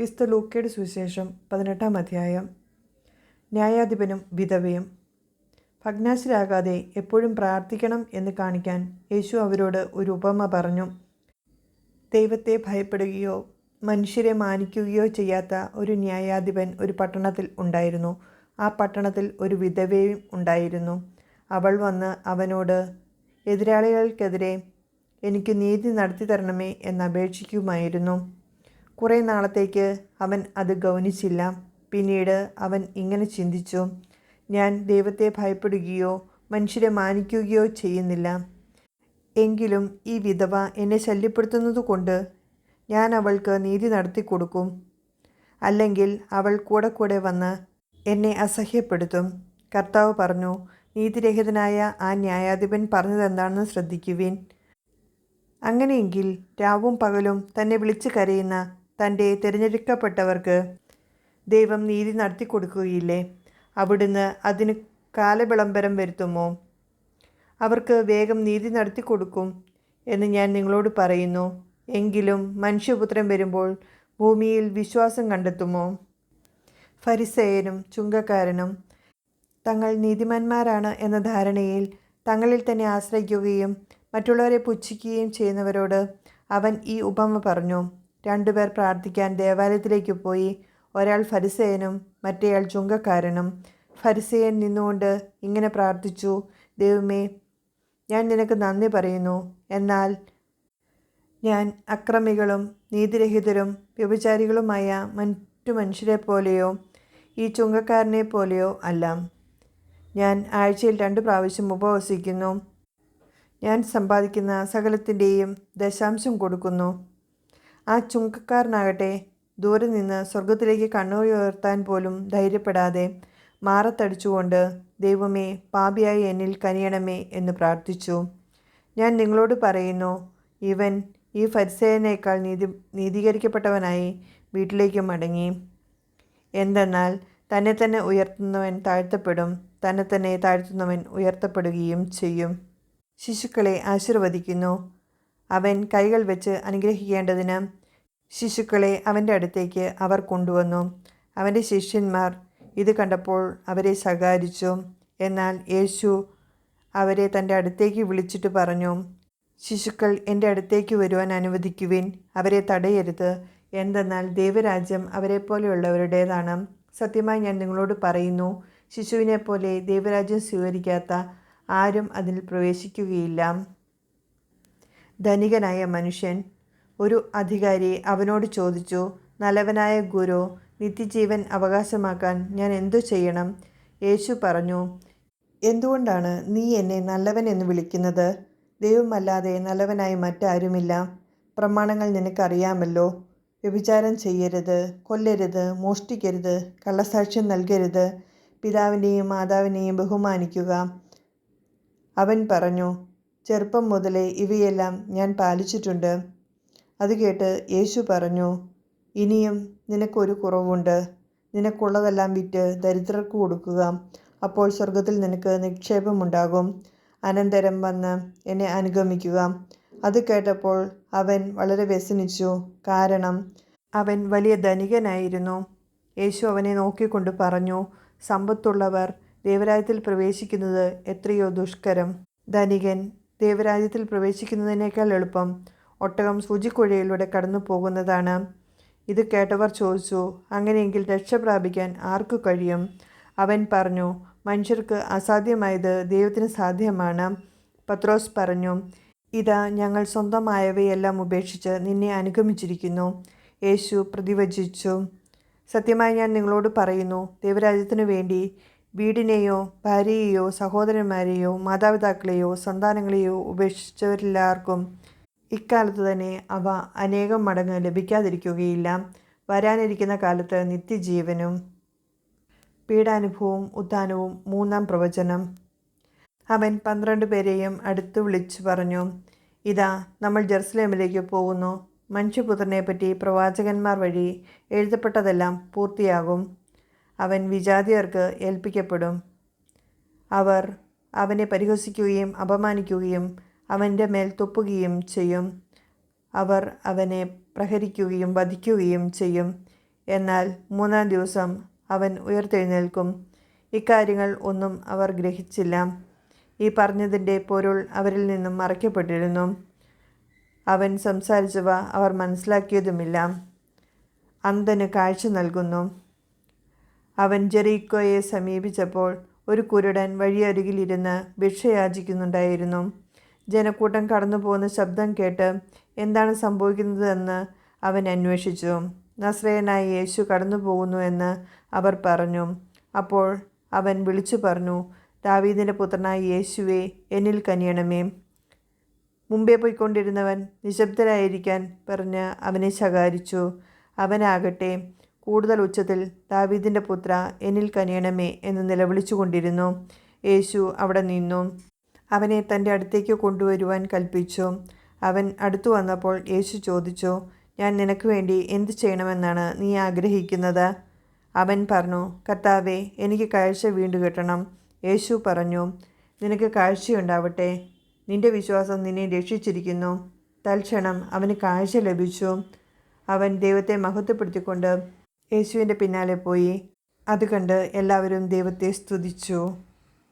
വിസ്തു ലൂക്കയുടെ സുവിശേഷം പതിനെട്ടാം അധ്യായം. ന്യായാധിപനും വിധവയും. ഭഗ്നാശരാകാതെ എപ്പോഴും പ്രാർത്ഥിക്കണം എന്ന് കാണിക്കാൻ യേശു അവരോട് ഒരു ഉപമ പറഞ്ഞു. ദൈവത്തെ ഭയപ്പെടുകയോ മനുഷ്യരെ മാനിക്കുകയോ ചെയ്യാത്ത ഒരു ന്യായാധിപൻ ഒരു പട്ടണത്തിൽ ഉണ്ടായിരുന്നു. ആ പട്ടണത്തിൽ ഒരു വിധവയും ഉണ്ടായിരുന്നു. അവൾ വന്ന് അവനോട് എതിരാളികൾക്കെതിരെ എനിക്ക് നീതി നടത്തി തരണമേ എന്നപേക്ഷിക്കുമായിരുന്നു കുറേ നാളത്തേക്ക് അവൻ അത് ഗൗനിച്ചില്ല. പിന്നീട് അവൻ ഇങ്ങനെ ചിന്തിച്ചു ഞാൻ ദൈവത്തെ ഭയപ്പെടുകയോ മനുഷ്യരെ മാനിക്കുകയോ ചെയ്യുന്നില്ല. എങ്കിലും ഈ വിധവ എന്നെ ശല്യപ്പെടുത്തുന്നതുകൊണ്ട് ഞാൻ അവൾക്ക് നീതി നടത്തി കൊടുക്കും. അല്ലെങ്കിൽ അവൾ കൂടെ കൂടെ വന്ന് എന്നെ അസഹ്യപ്പെടുത്തും. കർത്താവ് പറഞ്ഞു നീതിരഹിതനായ ആ ന്യായാധിപൻ പറഞ്ഞതെന്താണെന്ന് ശ്രദ്ധിക്കുവിൻ. അങ്ങനെയെങ്കിൽ രാവും പകലും തന്നെ വിളിച്ചു കരയുന്ന തന്റെ തിരഞ്ഞെടുക്കപ്പെട്ടവർക്ക് ദൈവം നീതി നടത്തി കൊടുക്കുകയില്ലേ? അവിടുന്ന് അതിന് കാലവിളംബരം വരുത്തുമോ? അവർക്ക് വേഗം നീതി നടത്തി കൊടുക്കും എന്ന് ഞാൻ നിങ്ങളോട് പറയുന്നു. എങ്കിലും മനുഷ്യപുത്രൻ വരുമ്പോൾ ഭൂമിയിൽ വിശ്വാസം കണ്ടെത്തുമോ? ഫരിസയനും ചുങ്കക്കാരനും തങ്ങൾ നീതിമാന്മാരാണ് എന്ന ധാരണയിൽ തങ്ങളിൽ തന്നെ ആശ്രയിക്കുകയും മറ്റുള്ളവരെ പുച്ഛിക്കുകയും ചെയ്യുന്നവരോട് അവൻ ഈ ഉപമ പറഞ്ഞു. രണ്ടുപേർ പ്രാർത്ഥിക്കാൻ ദേവാലയത്തിലേക്ക് പോയി. ഒരാൾ ഫരിസേയനും മറ്റേയാൾ ചുങ്കക്കാരനും. ഫരിസേയൻ നിന്നുകൊണ്ട് ഇങ്ങനെ പ്രാർത്ഥിച്ചു ദൈവമേ ഞാൻ നിനക്ക് നന്ദി പറയുന്നു. എന്നാൽ ഞാൻ അക്രമികളും നീതിരഹിതരും വ്യഭിചാരികളുമായ മറ്റു മനുഷ്യരെ പോലെയോ ഈ ചുങ്കക്കാരനെ പോലെയോ അല്ല. ഞാൻ ആഴ്ചയിൽ രണ്ട് പ്രാവശ്യം ഉപവസിക്കുന്നു. ഞാൻ സമ്പാദിക്കുന്ന സകലത്തിന്റെയും ദശാംശം കൊടുക്കുന്നു. ആ ചുങ്കക്കാരനാകട്ടെ ദൂരെ നിന്ന് സ്വർഗത്തിലേക്ക് കണ്ണുയർത്താൻ പോലും ധൈര്യപ്പെടാതെ മാറത്തടിച്ചുകൊണ്ട് ദൈവമേ പാപിയായി എന്നിൽ കനിയണമേ എന്ന് പ്രാർത്ഥിച്ചു. ഞാൻ നിങ്ങളോട് പറയുന്നു ഇവൻ ഈ ഫരിസേനേക്കാൾ നീതി നീതീകരിക്കപ്പെട്ടവനായി വീട്ടിലേക്ക് മടങ്ങി. എന്തെന്നാൽ തന്നെ തന്നെ ഉയർത്തുന്നവൻ താഴ്ത്തപ്പെടും തന്നെ തന്നെ താഴ്ത്തുന്നവൻ ഉയർത്തപ്പെടുകയും ചെയ്യും. ശിശുക്കളെ ആശീർവദിക്കുന്നു. അവൻ കൈകൾ വെച്ച് അനുഗ്രഹിക്കേണ്ടതിന് ശിശുക്കളെ അവന്റെ അടുത്തേക്ക് അവർ കൊണ്ടുവന്നു. അവന്റെ ശിഷ്യന്മാർ ഇത് കണ്ടപ്പോൾ അവരെ ശകാരിച്ചു എന്നാൽ യേശു അവരെ തന്റെ അടുത്തേക്ക് വിളിച്ചിട്ട് പറഞ്ഞു ശിശുക്കൾ എന്റെ അടുത്തേക്ക് വരുവാൻ അനുവദിക്കുവിൻ. അവരെ തടയരുത്. എന്തെന്നാൽ ദൈവരാജ്യം അവരെ അവരെപ്പോലെയുള്ളവരുടേതാണ്. സത്യമായി ഞാൻ നിങ്ങളോട് പറയുന്നു ശിശുവിനെ പോലെ ദൈവരാജ്യം സ്വീകരിക്കാത്ത ആരും അതിൽ പ്രവേശിക്കുകയില്ല. ധനികനായ മനുഷ്യൻ ഒരു അധികാരി അവനോട് ചോദിച്ചു നല്ലവനായ ഗുരു നിത്യജീവൻ അവകാശമാക്കാൻ ഞാൻ എന്തു ചെയ്യണം? യേശു പറഞ്ഞു എന്തുകൊണ്ടാണ് നീ എന്നെ നല്ലവൻ എന്ന് വിളിക്കുന്നത്? ദൈവമല്ലാതെ നല്ലവനായി മറ്റാരുമില്ല. പ്രമാണങ്ങൾ നിനക്കറിയാമല്ലോ. വ്യഭിചാരം ചെയ്യരുത് കൊല്ലരുത് മോഷ്ടിക്കരുത് കള്ളസാക്ഷ്യം നൽകരുത്. പിതാവിനെയും മാതാവിനെയും ബഹുമാനിക്കുക. അവൻ പറഞ്ഞു ചെറുപ്പം മുതലേ ഇവയെല്ലാം ഞാൻ പാലിച്ചിട്ടുണ്ട്. അത് കേട്ട് യേശു പറഞ്ഞു ഇനിയും നിനക്കൊരു കുറവുണ്ട്. നിനക്കുള്ളതെല്ലാം വിറ്റ് ദരിദ്രർക്ക് കൊടുക്കുക. അപ്പോൾ സ്വർഗത്തിൽ നിനക്ക് നിക്ഷേപമുണ്ടാകും. അനന്തരം വന്ന് എന്നെ അനുഗമിക്കുക. അത് കേട്ടപ്പോൾ അവൻ വളരെ വ്യസനിച്ചു. കാരണം അവൻ വലിയ ധനികനായിരുന്നു. യേശു അവനെ നോക്കിക്കൊണ്ട് പറഞ്ഞു സമ്പത്തുള്ളവർ ദേവരാജ്യത്തിൽ പ്രവേശിക്കുന്നത് എത്രയോ ദുഷ്കരം. ധനികൻ ദേവരാജ്യത്തിൽ പ്രവേശിക്കുന്നതിനേക്കാൾ എളുപ്പം ഒട്ടകം സൂചിക്കുഴയിലൂടെ കടന്നു പോകുന്നതാണ് ഇത് കേട്ടവർ ചോദിച്ചു അങ്ങനെയെങ്കിൽ രക്ഷ പ്രാപിക്കാൻ ആർക്കു കഴിയും? അവൻ പറഞ്ഞു മനുഷ്യർക്ക് അസാധ്യമായത് ദൈവത്തിന് സാധ്യമാണ്. പത്രോസ് പറഞ്ഞു ഇതാ ഞങ്ങൾ സ്വന്തമായവയെല്ലാം ഉപേക്ഷിച്ച് നിന്നെ അനുഗമിച്ചിരിക്കുന്നു. യേശു പ്രതിവചിച്ചു സത്യമായി ഞാൻ നിങ്ങളോട് പറയുന്നു ദൈവരാജ്യത്തിനു വേണ്ടി വീടിനെയോ ഭാര്യയെയോ സഹോദരന്മാരെയോ മാതാപിതാക്കളെയോ സന്താനങ്ങളെയോ ഉപേക്ഷിച്ചവരെല്ലാവർക്കും ഇക്കാലത്ത് തന്നെ അവ അനേകം മടങ്ങ് ലഭിക്കാതിരിക്കുകയില്ല. വരാനിരിക്കുന്ന കാലത്ത് നിത്യജീവനും പീഡാനുഭവവും ഉദ്ധാനവും മൂന്നാം പ്രവചനം. അവൻ പന്ത്രണ്ട് പേരെയും അടുത്ത് വിളിച്ചു പറഞ്ഞു ഇതാ നമ്മൾ ജെറുസലേമിലേക്ക് പോകുന്നു. മനുഷ്യപുത്രനെപ്പറ്റി പ്രവാചകന്മാർ വഴി എഴുതപ്പെട്ടതെല്ലാം പൂർത്തിയാകും. അവൻ വിജാതിയർക്ക് ഏൽപ്പിക്കപ്പെടും. അവർ അവനെ പരിഹസിക്കുകയും അപമാനിക്കുകയും അവന്റെ മേൽ തുപ്പുകയും ചെയ്യും. അവർ അവനെ പ്രഹരിക്കുകയും വധിക്കുകയും ചെയ്യും. എന്നാൽ മൂന്നാം ദിവസം അവൻ ഉയർത്തെഴുന്നേൽക്കും. ഇക്കാര്യങ്ങൾ ഒന്നും അവർ ഗ്രഹിച്ചില്ല. ഈ പറഞ്ഞതിന്റെ പൊരുൾ അവരിൽ നിന്നും മറയ്ക്കപ്പെട്ടിരുന്നു. അവൻ സംസാരിച്ചവ അവർ മനസ്സിലാക്കിയതുമില്ല. അന്തന് കാഴ്ച നൽകുന്നു. അവൻ ജെറീക്കോയെ സമീപിച്ചപ്പോൾ ഒരു കുരുടൻ വഴിയരികിലിരുന്ന് ഭിക്ഷയാചിക്കുന്നുണ്ടായിരുന്നു. ജനക്കൂട്ടം കടന്നു പോകുന്ന ശബ്ദം കേട്ട് എന്താണ് സംഭവിക്കുന്നതെന്ന് അവൻ അന്വേഷിച്ചു. നസ്രയനായ യേശു കടന്നു പോകുന്നു എന്ന് അവർ പറഞ്ഞു. അപ്പോൾ അവൻ വിളിച്ചു പറഞ്ഞു ദാവീദിന്റെ പുത്രനായ യേശുവെ എന്നിൽ കനിയണമേ. മുമ്പേ പോയിക്കൊണ്ടിരുന്നവൻ നിശബ്ദരായിരിക്കാൻ പറഞ്ഞ് അവനെ ശകാരിച്ചു. അവനാകട്ടെ കൂടുതൽ ഉച്ചത്തിൽ ദാവീദിന്റെ പുത്ര എന്നിൽ കനിയണമേ എന്ന് നിലവിളിച്ചു കൊണ്ടിരുന്നു യേശു അവിടെ നിന്നു. അവനെ തന്റെ അടുത്തേക്ക് കൊണ്ടുവരുവാൻ കൽപ്പിച്ചു. അവൻ അടുത്തു വന്നപ്പോൾ യേശു ചോദിച്ചു ഞാൻ നിനക്ക് വേണ്ടി എന്ത് ചെയ്യണമെന്നാണ് നീ ആഗ്രഹിക്കുന്നത്? അവൻ പറഞ്ഞു കർത്താവെ എനിക്ക് കാഴ്ച വീണ്ടു കിട്ടണം. യേശു പറഞ്ഞു നിനക്ക് കാഴ്ചയുണ്ടാവട്ടെ. നിന്റെ വിശ്വാസം നിന്നെ രക്ഷിച്ചിരിക്കുന്നു. തൽക്ഷണം അവന് കാഴ്ച ലഭിച്ചു. അവൻ ദൈവത്തെ മഹത്വപ്പെടുത്തിക്കൊണ്ട് യേശുവിന്റെ പിന്നാലെ പോയി. അത് കണ്ട് എല്ലാവരും ദൈവത്തെ സ്തുതിച്ചു.